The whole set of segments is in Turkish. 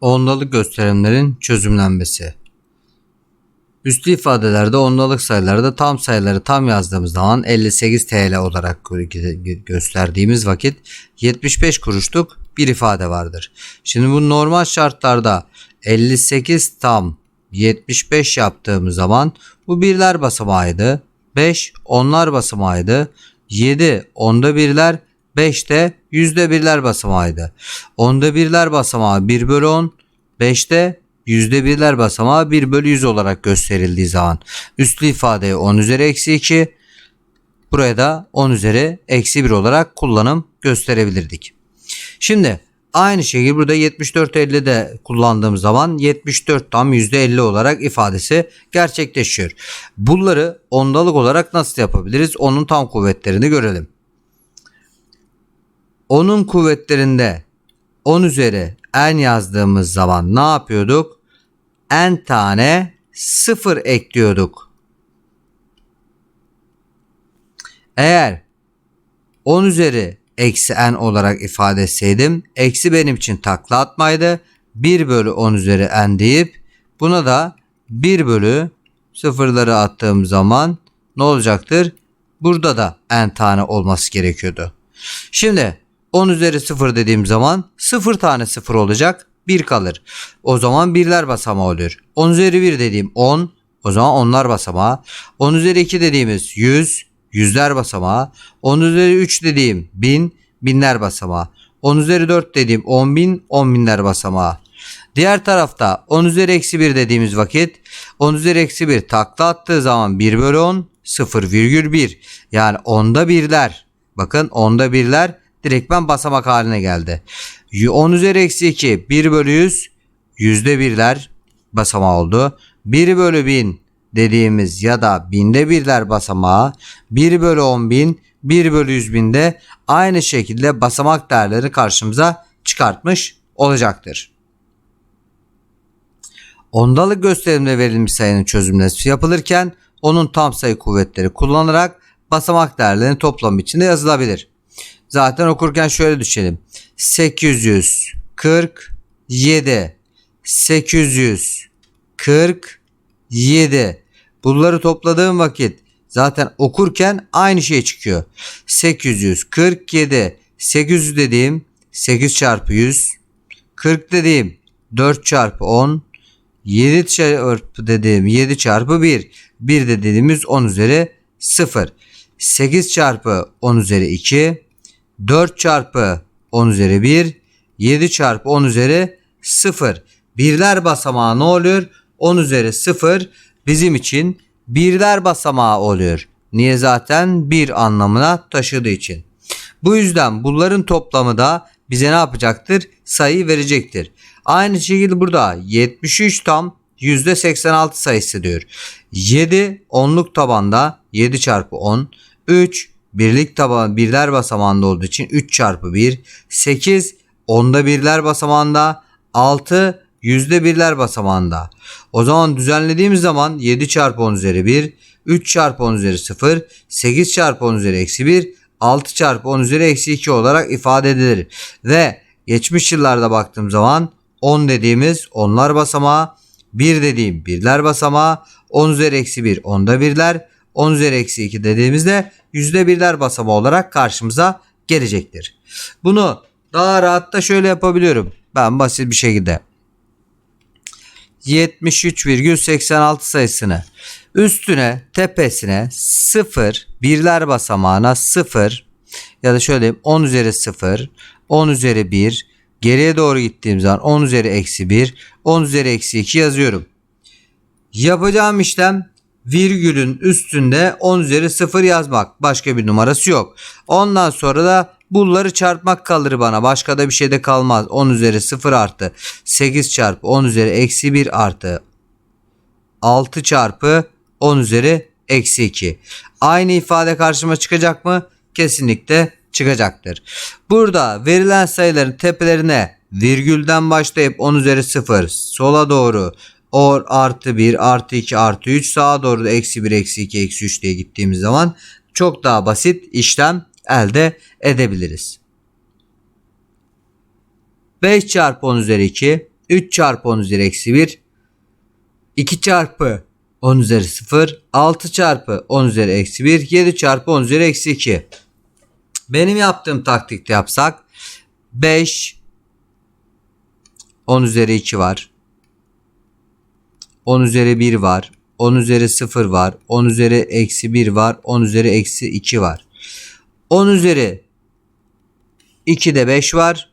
Ondalık gösterimlerin çözümlenmesi. Üslü ifadelerde ondalık sayılarda tam sayıları tam yazdığımız zaman 58 TL olarak gö- gösterdiğimiz vakit 75 kuruşluk bir ifade vardır. Şimdi bu normal şartlarda 58 tam 75 yaptığımız zaman bu birler basamağıydı. 5 onlar basamağıydı. 7 onda birler 5 de yüzde birler basamağıydı. Onda birler basamağı 1 bölü 10. 5'te yüzde birler basamağı 1 bölü 100 olarak gösterildiği zaman üslü ifadeye 10 üzeri eksi 2 buraya da 10 üzeri eksi 1 olarak kullanım gösterebilirdik. Şimdi aynı şekilde burada 74-50'de kullandığım zaman 74 tam %50 olarak ifadesi gerçekleşiyor. Bunları ondalık olarak nasıl yapabiliriz? Onun tam kuvvetlerini görelim. Onun kuvvetlerinde 10 üzeri n yazdığımız zaman ne yapıyorduk? n tane 0 ekliyorduk. Eğer 10 üzeri eksi n olarak ifade etseydim eksi benim için takla atmaydı. 1 bölü 10 üzeri n deyip buna da 1 bölü sıfırları attığım zaman ne olacaktır? Burada da n tane olması gerekiyordu. Şimdi 10 üzeri 0 dediğim zaman 0 tane 0 olacak. 1 kalır. O zaman birler basamağı oluyor. 10 üzeri 1 dediğim 10. O zaman onlar basamağı. 10 üzeri 2 dediğimiz 100. Yüzler basamağı. 10 üzeri 3 dediğim 1000. Binler basamağı. 10 üzeri 4 dediğim 10 bin. 10 binler basamağı. Diğer tarafta 10 üzeri eksi 1 dediğimiz vakit 10 üzeri eksi 1 takla attığı zaman 1 bölü 10 0,1 yani onda birler bakın onda birler direktmen basamak haline geldi. 10 üzeri eksi 2 1 bölü 100 yüzde birler basamağı oldu. 1 bölü 1000 dediğimiz ya da binde birler basamağı 1 bölü 10 bin 1 bölü 100 binde aynı şekilde basamak değerleri karşımıza çıkartmış olacaktır. Ondalık gösterimde verilmiş sayının çözümlemesi yapılırken onun tam sayı kuvvetleri kullanarak basamak değerlerinin toplamı içinde yazılabilir. Zaten okurken şöyle düşelim. 847 847 Bunları topladığım vakit zaten okurken aynı şey çıkıyor. 847 800 dediğim 8 çarpı 100 40 dediğim 4 çarpı 10 7 çarpı dediğim 7 çarpı 1 1 de dediğimiz 10 üzeri 0 8 çarpı 10 üzeri 2 4 çarpı 10 üzeri 1 7 çarpı 10 üzeri 0 birler basamağı ne oluyor? 10 üzeri 0 bizim için birler basamağı oluyor. Niye zaten? Bir anlamına taşıdığı için. Bu yüzden bunların toplamı da bize ne yapacaktır? Sayı verecektir. Aynı şekilde burada 73 tam %86 sayısı diyor. 7 onluk tabanda 7 çarpı 10 3 birlik tabanı birler basamağında olduğu için 3 çarpı 1 8 onda birler basamağında 6 yüzde birler basamağında. O zaman düzenlediğimiz zaman 7 çarpı 10 üzeri 1 3 çarpı 10 üzeri 0 8 çarpı 10 üzeri eksi 1 6 çarpı 10 üzeri eksi 2 olarak ifade edilir. Ve geçmiş yıllarda baktığım zaman 10 dediğimiz onlar basamağı 1 dediğim birler basamağı 10 üzeri eksi 1 onda birler 10 üzeri eksi 2 dediğimizde yüzde birler basamağı olarak karşımıza gelecektir. Bunu daha rahat da şöyle yapabiliyorum. Ben basit bir şekilde 73,86 sayısını üstüne tepesine 0 birler basamağına 0 ya da şöyle diyeyim 10 üzeri 0 10 üzeri 1 geriye doğru gittiğim zaman 10 üzeri eksi 1 10 üzeri eksi 2 yazıyorum. Yapacağım işlem virgülün üstünde 10 üzeri 0 yazmak. Başka bir numarası yok. Ondan sonra da bunları çarpmak kalır bana. Başka da bir şey de kalmaz. 10 üzeri 0 artı 8 çarpı 10 üzeri eksi 1 artı 6 çarpı 10 üzeri eksi 2. Aynı ifade karşıma çıkacak mı? Kesinlikle çıkacaktır. Burada verilen sayıların tepelerine virgülden başlayıp 10 üzeri 0 sola doğru or artı 1 artı 2 artı 3 sağa doğru da eksi 1 eksi 2 eksi 3 diye gittiğimiz zaman çok daha basit işlem elde edebiliriz. 5 çarpı 10 üzeri 2 3 çarpı 10 üzeri eksi 1. 2 çarpı 10 üzeri 0. 6 çarpı 10 üzeri eksi 1. 7 çarpı 10 üzeri eksi 2. Benim yaptığım taktikte yapsak 5 10 üzeri 2 var. 10 üzeri 1 var. 10 üzeri 0 var. 10 üzeri eksi 1 var. 10 üzeri eksi 2 var. 10 üzeri 2'de 5 var.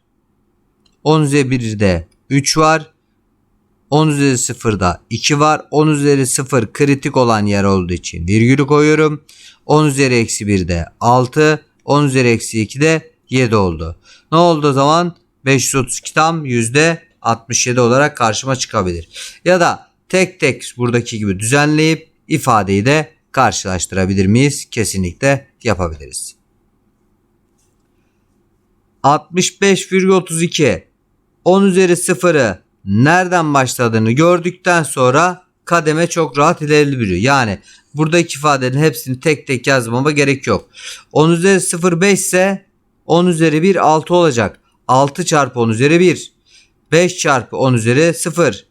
10 üzeri 1'de 3 var. 10 üzeri 0'da 2 var. 10 üzeri 0 kritik olan yer olduğu için virgülü koyuyorum. 10 üzeri eksi 1'de 6. 10 üzeri eksi 2'de 7 oldu. Ne oldu o zaman? 532 tam %67 olarak karşıma çıkabilir. Ya da tek tek buradaki gibi düzenleyip ifadeyi de karşılaştırabilir miyiz? Kesinlikle yapabiliriz. 65,32 10 üzeri 0'ı nereden başladığını gördükten sonra kademe çok rahat ilerleyebiliyor. Yani buradaki ifadelerin hepsini tek tek yazmama gerek yok. 10 üzeri 0 5 ise 10 üzeri 1 6 olacak. 6 çarpı 10 üzeri 1. 5 çarpı 10 üzeri 0.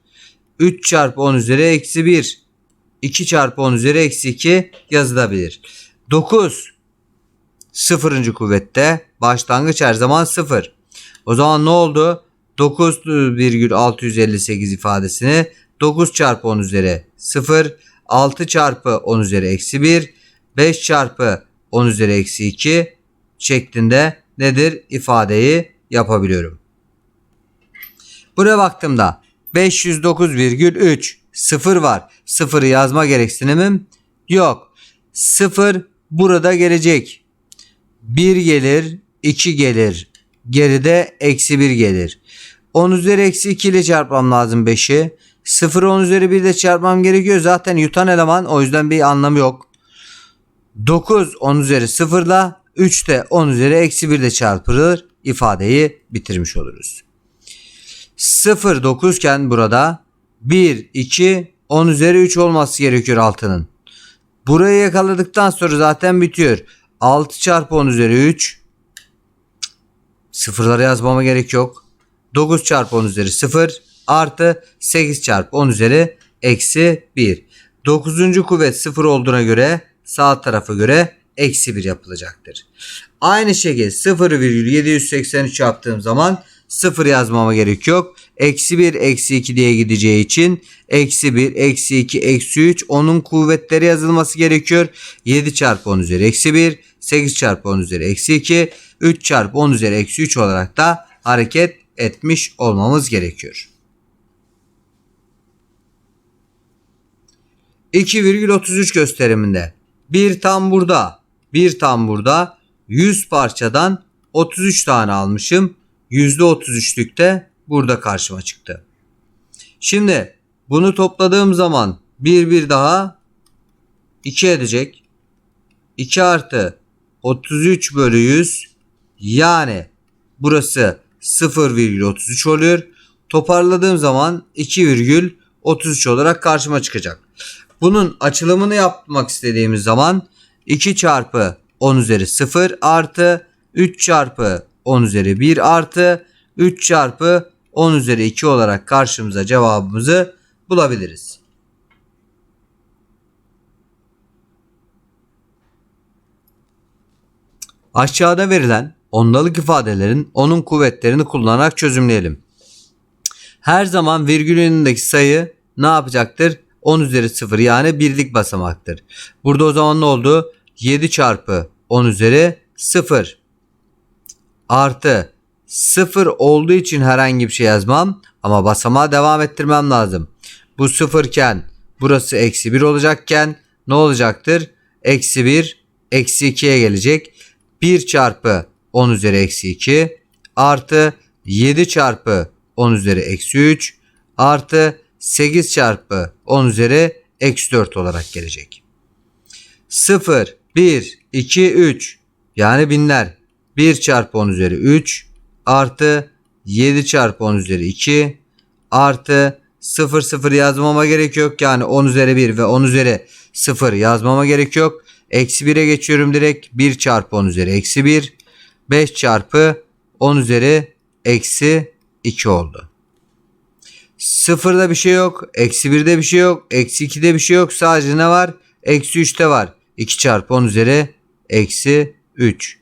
3 çarpı 10 üzeri eksi 1. 2 çarpı 10 üzeri eksi 2 yazılabilir. 9 sıfırıncı kuvvette başlangıç her zaman 0. O zaman ne oldu? 9,658 ifadesini 9 çarpı 10 üzeri 0, 6 çarpı 10 üzeri eksi 1, 5 çarpı 10 üzeri eksi 2 şeklinde nedir ifadeyi yapabiliyorum. Buraya baktığımda 509,3 0 var. 0'ı yazma gereksinimim yok. 0 burada gelecek. 1 gelir, 2 gelir. Geride eksi 1 gelir. 10 üzeri eksi 2 ile çarpmam lazım 5'i. 0 10 üzeri 1 ile çarpmam gerekiyor. Zaten yutan eleman o yüzden bir anlamı yok. 9 10 üzeri 0 ile 3 de 10 üzeri eksi 1 ile çarpılır. ifadeyi bitirmiş oluruz. 0 9 iken burada 1 2 10 üzeri 3 olması gerekiyor altının. Burayı yakaladıktan sonra zaten bitiyor. 6 çarpı 10 üzeri 3 sıfırları yazmama gerek yok. 9 çarpı 10 üzeri 0 artı 8 çarpı 10 üzeri eksi 1. 9. kuvvet 0 olduğuna göre sağ tarafa göre eksi 1 yapılacaktır. Aynı şekilde 0,783 yaptığım zaman 0 yazmama gerek yok. Eksi 1 eksi 2 diye gideceği için eksi 1 eksi 2 eksi 3 onun kuvvetleri yazılması gerekiyor. 7 çarpı 10 üzeri eksi 1 8 çarpı 10 üzeri eksi 2 3 çarpı 10 üzeri eksi 3 olarak da hareket etmiş olmamız gerekiyor. 2,33 gösteriminde bir tam burada bir tam burada 100 parçadan 33 tane almışım. %33'lük de burada karşıma çıktı. Şimdi bunu topladığım zaman bir bir daha 2 edecek. 2 artı 33 bölü 100 yani burası 0,33 oluyor. Toparladığım zaman 2,33 olarak karşıma çıkacak. Bunun açılımını yapmak istediğimiz zaman 2 çarpı 10 üzeri 0 artı 3 çarpı 10 üzeri 1 artı 3 çarpı 10 üzeri 2 olarak karşımıza cevabımızı bulabiliriz. Aşağıda verilen ondalık ifadelerin onun kuvvetlerini kullanarak çözümleyelim. Her zaman virgül önündeki sayı ne yapacaktır? 10 üzeri 0 yani birlik basamaktır. Burada o zaman ne oldu? 7 çarpı 10 üzeri 0 artı 0 olduğu için herhangi bir şey yazmam ama basamağa devam ettirmem lazım. Bu 0 iken burası eksi 1 olacakken ne olacaktır? Eksi 1 eksi 2'ye gelecek. 1 çarpı 10 üzeri eksi 2 artı 7 çarpı 10 üzeri eksi 3 artı 8 çarpı 10 üzeri eksi 4 olarak gelecek. 0, 1, 2, 3 yani binler 1 çarpı 10 üzeri 3 artı 7 çarpı 10 üzeri 2 artı 0 0 yazmama gerek yok. Yani 10 üzeri 1 ve 10 üzeri 0 yazmama gerek yok. Eksi 1'e geçiyorum direkt. 1 çarpı 10 üzeri eksi 1. 5 çarpı 10 üzeri eksi 2 oldu. Sıfırda bir şey yok. Eksi birde bir şey yok. Eksi ikide bir şey yok. Sadece ne var? Eksi üçte var. 2 çarpı 10 üzeri eksi 3.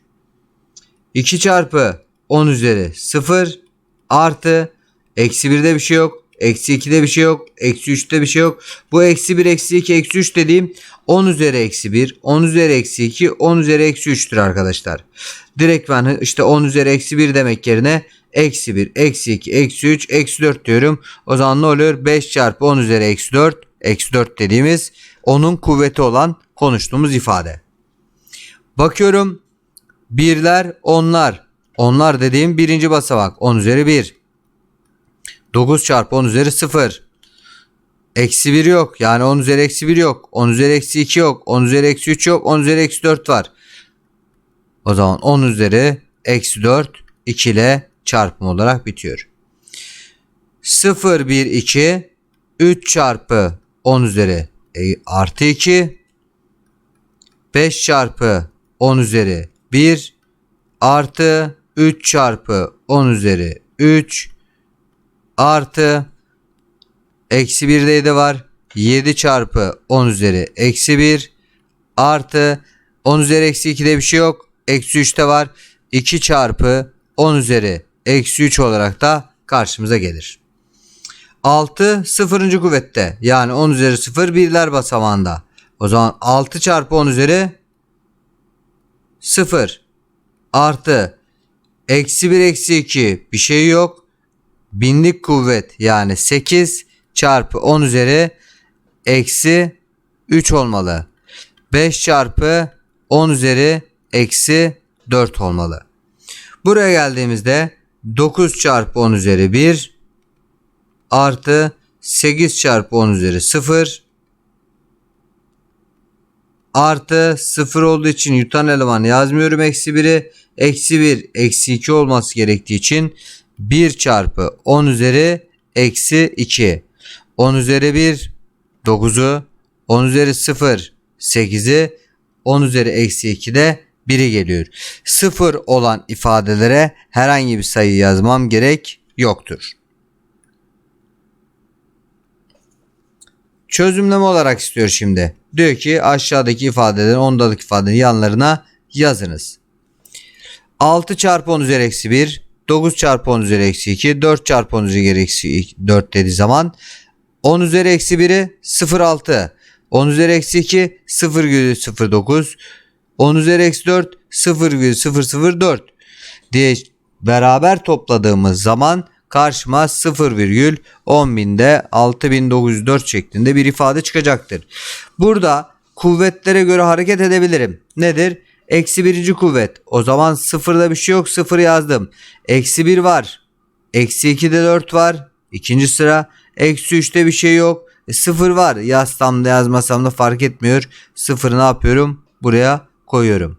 2 çarpı 10 üzeri 0 artı eksi 1'de bir şey yok. Eksi 2'de bir şey yok. Eksi 3'te bir şey yok. Bu eksi 1, eksi 2, eksi 3 dediğim 10 üzeri eksi 1, 10 üzeri eksi 2, 10 üzeri eksi 3'tür arkadaşlar. Direkt ben işte 10 üzeri eksi 1 demek yerine eksi 1, eksi 2, eksi 3, eksi 4 diyorum. O zaman ne oluyor? 5 çarpı 10 üzeri eksi 4, eksi 4 dediğimiz onun kuvveti olan konuştuğumuz ifade. Bakıyorum birler, onlar. Onlar dediğim birinci basamak. 10 üzeri 1. 9 çarpı 10 üzeri 0. Eksi 1 yok. Yani 10 üzeri eksi 1 yok. 10 üzeri eksi 2 yok. 10 üzeri eksi 3 yok. 10 üzeri eksi 4 var. O zaman 10 üzeri eksi 4 2 ile çarpım olarak bitiyor. 0 1 2 3 çarpı 10 üzeri e, artı 2 5 çarpı 10 üzeri 1 artı 3 çarpı 10 üzeri 3 artı eksi 1'de de var 7 çarpı 10 üzeri eksi 1 artı 10 üzeri eksi 2'de bir şey yok eksi 3'te var 2 çarpı 10 üzeri eksi 3 olarak da karşımıza gelir. 6 sıfırıncı kuvvette yani 10 üzeri 0 birler basamağında. O zaman 6 çarpı 10 üzeri 0 artı eksi 1 eksi 2 bir şey yok. Binlik kuvvet yani 8 çarpı 10 üzeri eksi 3 olmalı. 5 çarpı 10 üzeri eksi 4 olmalı. Buraya geldiğimizde 9 çarpı 10 üzeri 1 artı 8 çarpı 10 üzeri 0 artı 0 olduğu için yutan eleman yazmıyorum eksi 1'i eksi 1 eksi 2 olması gerektiği için 1 çarpı 10 üzeri eksi 2 10 üzeri 1 9'u 10 üzeri 0 8'i 10 üzeri eksi 2 de 1'i geliyor. 0 olan ifadelere herhangi bir sayı yazmam gerek yoktur. Çözümleme olarak istiyor şimdi. Diyor ki aşağıdaki ifadelerin ondalık ifadenin yanlarına yazınız. 6 çarpı 10 üzeri eksi 1 9 çarpı 10 üzeri eksi 2 4 çarpı 10 üzeri eksi 4 dediği zaman 10 üzeri eksi 1'i 0,6 10 üzeri eksi 2 0,09 10 üzeri eksi 4 0,004 diye beraber topladığımız zaman karşıma 0,10.000'de 6904 şeklinde bir ifade çıkacaktır. Burada kuvvetlere göre hareket edebilirim. Nedir? Eksi birinci kuvvet. O zaman sıfırda bir şey yok. Sıfır yazdım. Eksi 1 var. Eksi 2'de 4 var. İkinci sıra. Eksi 3'te bir şey yok. E, sıfır var. Yazsam da yazmasam da fark etmiyor. Sıfırı ne yapıyorum? Buraya koyuyorum.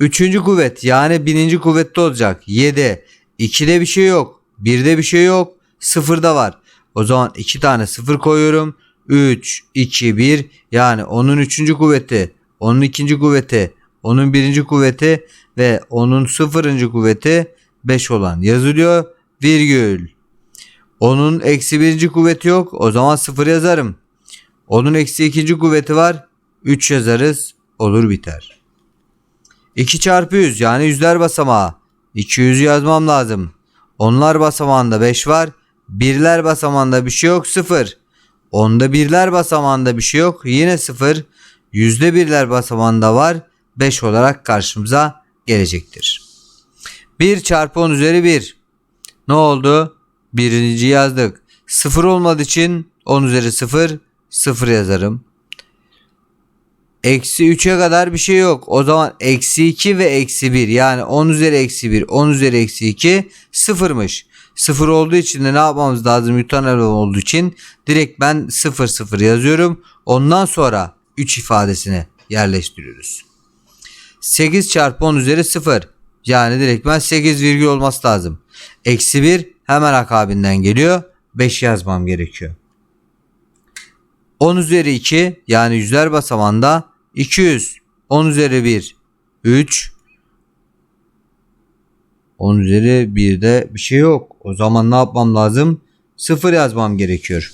Üçüncü kuvvet yani bininci kuvvette olacak. 7. 2'de bir şey yok. 1'de bir şey yok. 0'da var. O zaman 2 tane 0 koyuyorum. 3, 2, 1 yani onun 3. kuvveti, onun 2. kuvveti, onun 1. kuvveti ve onun 0. kuvveti 5 olan yazılıyor. Virgül. Onun eksi 1. kuvveti yok. O zaman 0 yazarım. Onun eksi 2. kuvveti var. 3 yazarız. Olur biter. 2 çarpı 100 yani yüzler basamağı. 200 yazmam lazım. Onlar basamağında 5 var. Birler basamağında bir şey yok 0. Onda birler basamağında bir şey yok yine 0. Yüzde birler basamağında var 5 olarak karşımıza gelecektir. 1 çarpı 10 üzeri 1. Ne oldu? Birinci yazdık. 0 olmadığı için 10 üzeri 0 0 yazarım. Eksi 3'e kadar bir şey yok. O zaman eksi 2 ve eksi 1 yani 10 üzeri eksi 1 10 üzeri eksi 2 sıfırmış. Sıfır olduğu için de ne yapmamız lazım? Yutan eleman olduğu için direkt ben 0 0 yazıyorum. Ondan sonra 3 ifadesini yerleştiriyoruz. 8 çarpı 10 üzeri 0. Yani direkt ben 8 virgül olması lazım. Eksi 1 hemen akabinden geliyor. 5 yazmam gerekiyor. 10 üzeri 2 yani yüzler basamağında 200. 10 üzeri 1 3 10 üzeri 1'de bir şey yok. O zaman ne yapmam lazım? 0 yazmam gerekiyor.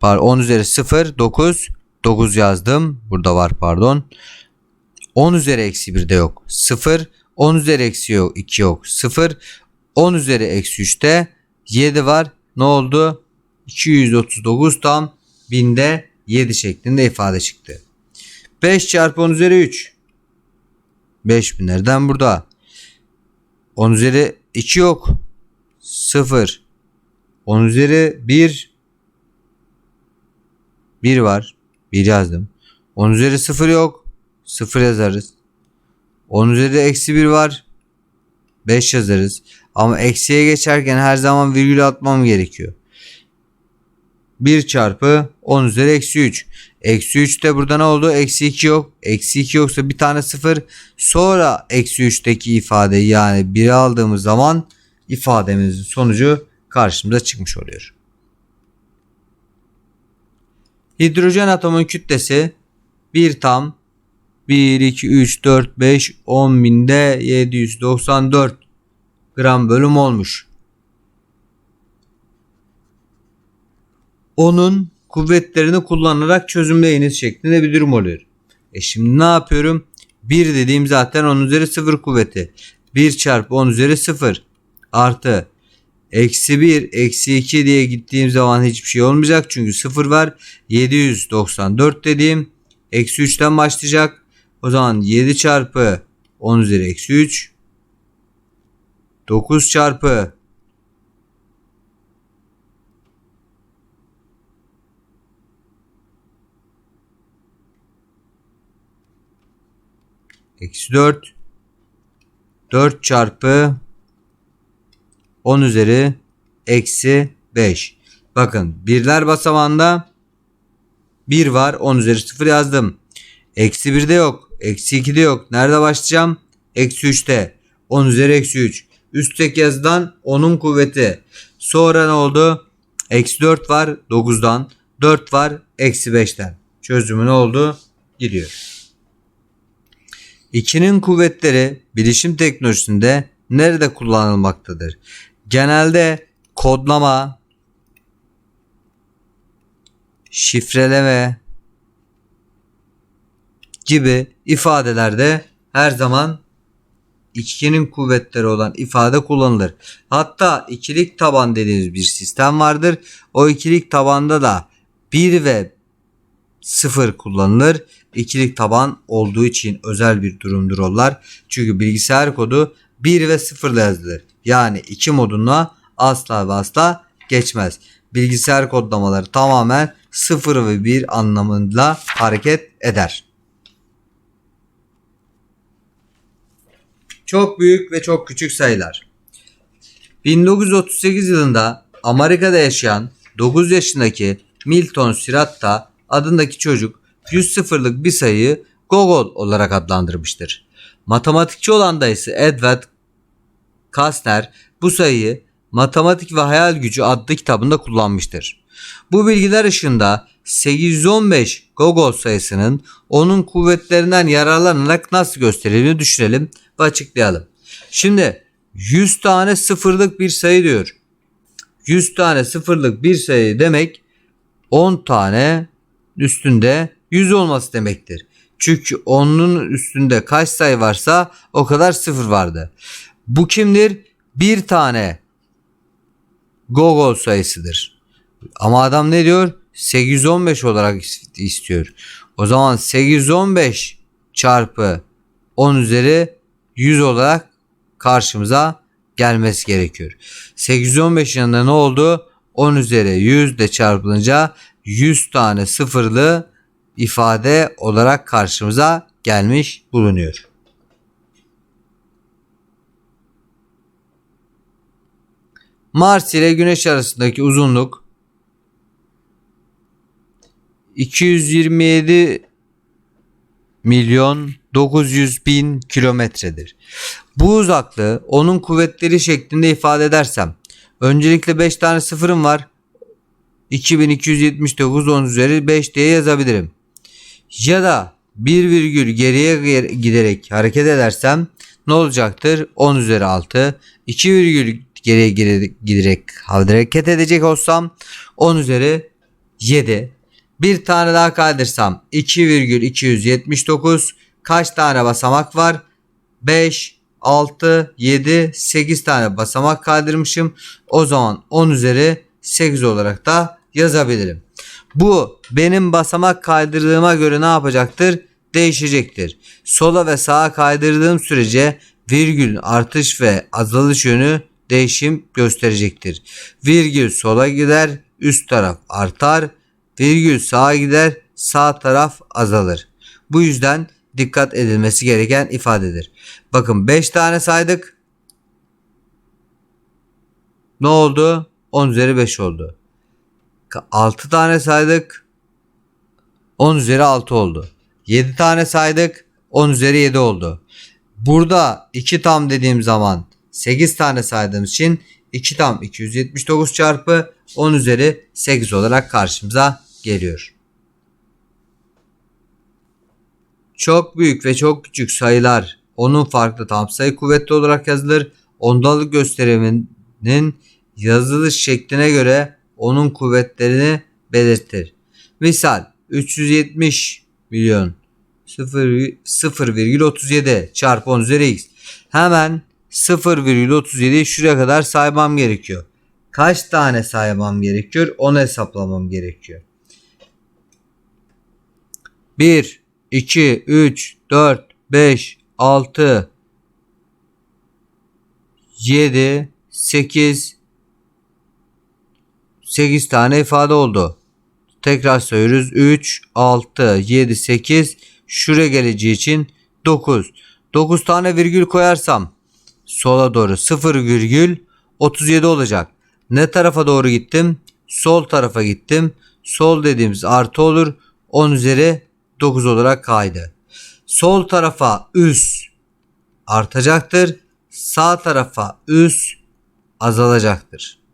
Par 10 üzeri 0 9 9 yazdım. Burada var pardon. 10 üzeri eksi 1 de yok. 0 10 üzeri eksi yok 2 yok. 0 10 üzeri eksi 3'te 7 var. Ne oldu? 239 tam binde 7 şeklinde ifade çıktı. 5 çarpı 10 üzeri 3. 5000 nereden burada? 10 üzeri 2 yok. 0. 10 üzeri 1. 1 var. 1 yazdım. 10 üzeri 0 yok. 0 yazarız. 10 üzeri eksi 1 var. 5 yazarız. Ama eksiye geçerken her zaman virgül atmam gerekiyor. 1 çarpı 10 üzeri eksi 3. Eksi 3 de burada ne oldu? Eksi 2 yok. Eksi 2 yoksa bir tane 0. Sonra eksi 3'teki ifadeyi yani 1'i aldığımız zaman ifademizin sonucu karşımıza çıkmış oluyor. Hidrojen atomun kütlesi 1 tam 1, 2, 3, 4, 5, 10 binde 794 gram bölüm olmuş. Onun kuvvetlerini kullanarak çözümleyiniz şeklinde bir durum oluyor. E şimdi ne yapıyorum? 1 dediğim zaten 10 üzeri 0 kuvveti. 1 çarpı 10 üzeri 0 artı eksi 1 eksi 2 diye gittiğim zaman hiçbir şey olmayacak. Çünkü 0 var. 794 dediğim eksi 3'ten başlayacak. O zaman 7 çarpı 10 üzeri eksi 3 9 çarpı eksi 4 4 çarpı 10 üzeri eksi 5. Bakın birler basamağında 1 var 10 üzeri 0 yazdım. Eksi 1'de yok. Eksi 2'de yok. Nerede başlayacağım? Eksi 3'te. 10 üzeri eksi 3. Üstteki yazıdan 10'un kuvveti. Sonra ne oldu? Eksi 4 var 9'dan. 4 var eksi 5'ten. Çözümü ne oldu? Gidiyor. 2'nin kuvvetleri bilişim teknolojisinde nerede kullanılmaktadır? Genelde kodlama, şifreleme gibi ifadelerde her zaman ikinin kuvvetleri olan ifade kullanılır. Hatta ikilik taban dediğimiz bir sistem vardır. O ikilik tabanda da 1 ve 0 kullanılır. İkilik taban olduğu için özel bir durumdur onlar. Çünkü bilgisayar kodu 1 ve 0 ile yazılır. Yani 2 moduna asla ve asla geçmez. Bilgisayar kodlamaları tamamen 0 ve 1 anlamında hareket eder. Çok büyük ve çok küçük sayılar. 1938 yılında Amerika'da yaşayan 9 yaşındaki Milton Siratta adındaki çocuk 100 sıfırlık bir sayıyı Gogol olarak adlandırmıştır. Matematikçi olan da ise Edward Kastner bu sayıyı Matematik ve Hayal Gücü adlı kitabında kullanmıştır. Bu bilgiler ışığında 815 Gogol sayısının onun kuvvetlerinden yararlanarak nasıl gösterildiğini düşünelim ve açıklayalım. Şimdi 100 tane sıfırlık bir sayı diyor. 100 tane sıfırlık bir sayı demek 10 tane üstünde 100 olması demektir. Çünkü onun üstünde kaç sayı varsa o kadar sıfır vardı. Bu kimdir? Bir tane Gogol sayısıdır. Ama adam ne diyor? 815 olarak istiyor. O zaman 815 çarpı 10 üzeri 100 olarak karşımıza gelmesi gerekiyor. 815 yanında ne oldu? 10 üzeri 100 de çarpılınca 100 tane sıfırlı ifade olarak karşımıza gelmiş bulunuyor. Mars ile Güneş arasındaki uzunluk 227 milyon 900 bin kilometredir. Bu uzaklığı onun kuvvetleri şeklinde ifade edersem öncelikle 5 tane sıfırım var. 2279 10 üzeri 5 diye yazabilirim. Ya da bir virgül geriye giderek hareket edersem ne olacaktır? 10 üzeri 6. 2 virgül geriye geri- giderek hareket edecek olsam 10 üzeri 7. Bir tane daha kaydırsam 2,279 kaç tane basamak var? 5, 6, 7, 8 tane basamak kaydırmışım. O zaman 10 üzeri 8 olarak da yazabilirim. Bu benim basamak kaydırdığıma göre ne yapacaktır? Değişecektir. Sola ve sağa kaydırdığım sürece virgülün artış ve azalış yönü değişim gösterecektir. Virgül sola gider, üst taraf artar. Virgül sağa gider, sağ taraf azalır. Bu yüzden dikkat edilmesi gereken ifadedir. Bakın 5 tane saydık. Ne oldu? 10 üzeri 5 oldu. 6 tane saydık. 10 üzeri 6 oldu. 7 tane saydık. 10 üzeri 7 oldu. Burada 2 tam dediğim zaman 8 tane saydığımız için 2 tam 279 çarpı 10 üzeri 8 olarak karşımıza geliyor. Çok büyük ve çok küçük sayılar onun farklı tam sayı kuvvetli olarak yazılır. Ondalık gösteriminin yazılış şekline göre onun kuvvetlerini belirtir. Misal 370 milyon 0 0,37 çarpı 10 üzeri x. Hemen 0,37'yi şuraya kadar saymam gerekiyor. Kaç tane saymam gerekiyor? Onu hesaplamam gerekiyor. 1, 2, 3, 4, 5, 6, 7, 8, 8 tane ifade oldu. Tekrar sayıyoruz. 3, 6, 7, 8. Şuraya geleceği için 9. 9 tane virgül koyarsam sola doğru 0 virgül 37 olacak. Ne tarafa doğru gittim? Sol tarafa gittim. Sol dediğimiz artı olur. 10 üzeri 9 olarak kaydı. Sol tarafa üst artacaktır. Sağ tarafa üst azalacaktır.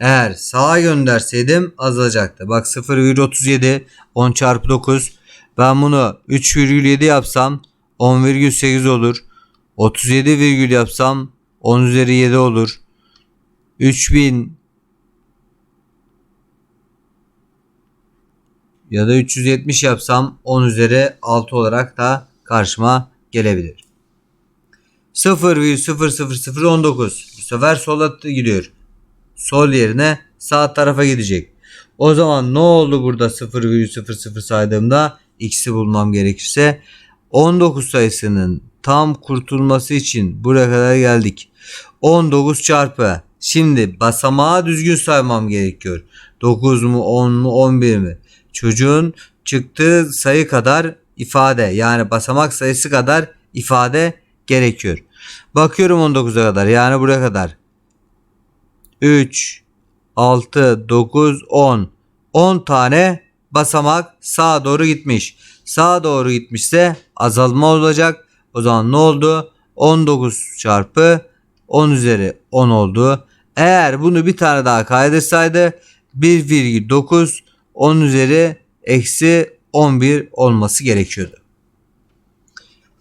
Eğer sağa gönderseydim azalacaktı. Bak 0,37 10 çarpı 9. Ben bunu 3,7 yapsam 10,8 olur. 37 virgül yapsam 10 üzeri 7 olur. 3000 ya da 370 yapsam 10 üzeri 6 olarak da karşıma gelebilir. 0,00019 bu sefer sola gidiyor. Sol yerine sağ tarafa gidecek. O zaman ne oldu burada 0,00 saydığımda x'i bulmam gerekirse 19 sayısının tam kurtulması için buraya kadar geldik. 19 çarpı şimdi basamağı düzgün saymam gerekiyor. 9 mu 10 mu 11 mi? Çocuğun çıktığı sayı kadar ifade yani basamak sayısı kadar ifade gerekiyor. Bakıyorum 19'a kadar yani buraya kadar. 3, 6, 9, 10. 10 tane basamak sağa doğru gitmiş. Sağa doğru gitmişse azalma olacak. O zaman ne oldu? 19 çarpı 10 üzeri 10 oldu. Eğer bunu bir tane daha kaydırsaydı 1,9 10 üzeri eksi 11 olması gerekiyordu.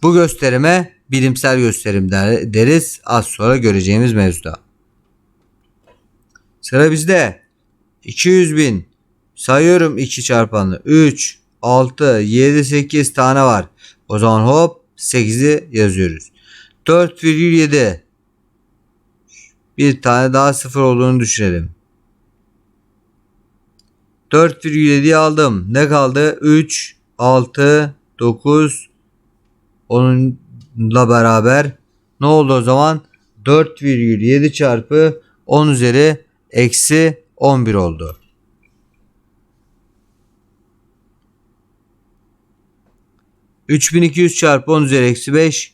Bu gösterime bilimsel gösterim der- deriz. Az sonra göreceğimiz mevzuda. Sıra bizde. 200 bin. Sayıyorum 2 çarpanlı. 3, 6, 7, 8 tane var. O zaman hop 8'i yazıyoruz. 4,7. Bir tane daha sıfır olduğunu düşünelim. 4,7'yi aldım. Ne kaldı? 3, 6, 9, onunla beraber ne oldu o zaman? 4,7 çarpı 10 üzeri eksi 11 oldu. ...3200 çarpı 10 üzeri eksi 5...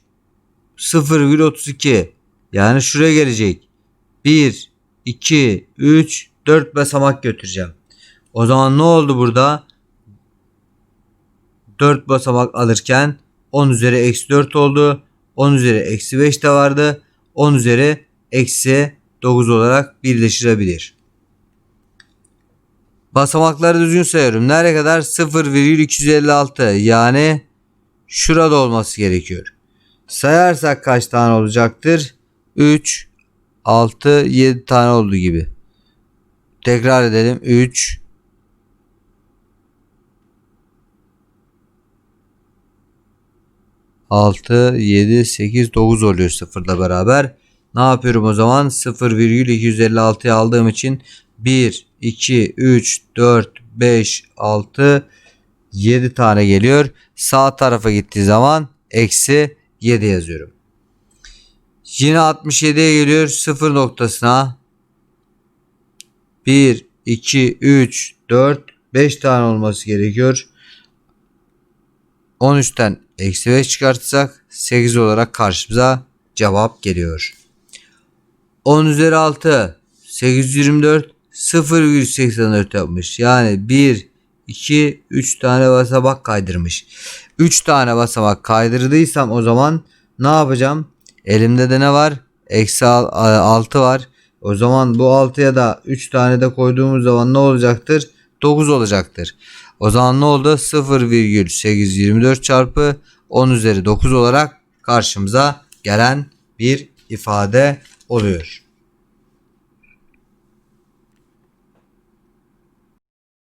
...0,32... ...yani şuraya gelecek... ...1, 2, 3, 4 basamak götüreceğim. O zaman ne oldu burada? 4 basamak alırken 10 üzeri eksi 4 oldu. 10 üzeri eksi 5 de vardı. 10 üzeri eksi 9 olarak birleştirebilir. Basamakları düzgün sayıyorum. Nereye kadar? 0,256 yani şurada olması gerekiyor. Sayarsak kaç tane olacaktır? 3, 6, 7 tane olduğu gibi. Tekrar edelim. 3, 6, 7, 8, 9 oluyor sıfırla beraber. Ne yapıyorum o zaman? 0,256'yı aldığım için 1, 2, 3, 4, 5, 6, 7 tane geliyor. Sağ tarafa gittiği zaman eksi 7 yazıyorum. Yine 67'ye geliyor. 0 noktasına 1, 2, 3, 4, 5 tane olması gerekiyor. 13'ten eksi 5 çıkartırsak 8 olarak karşımıza cevap geliyor. 10 üzeri 6 824 0,84 yapmış. Yani 1 2 3 tane basamak kaydırmış. 3 tane basamak kaydırdıysam o zaman ne yapacağım? Elimde de ne var? Eksi 6 var. O zaman bu 6'ya da 3 tane de koyduğumuz zaman ne olacaktır? 9 olacaktır. O zaman ne oldu? 0,824 çarpı 10 üzeri 9 olarak karşımıza gelen bir ifade oluyor.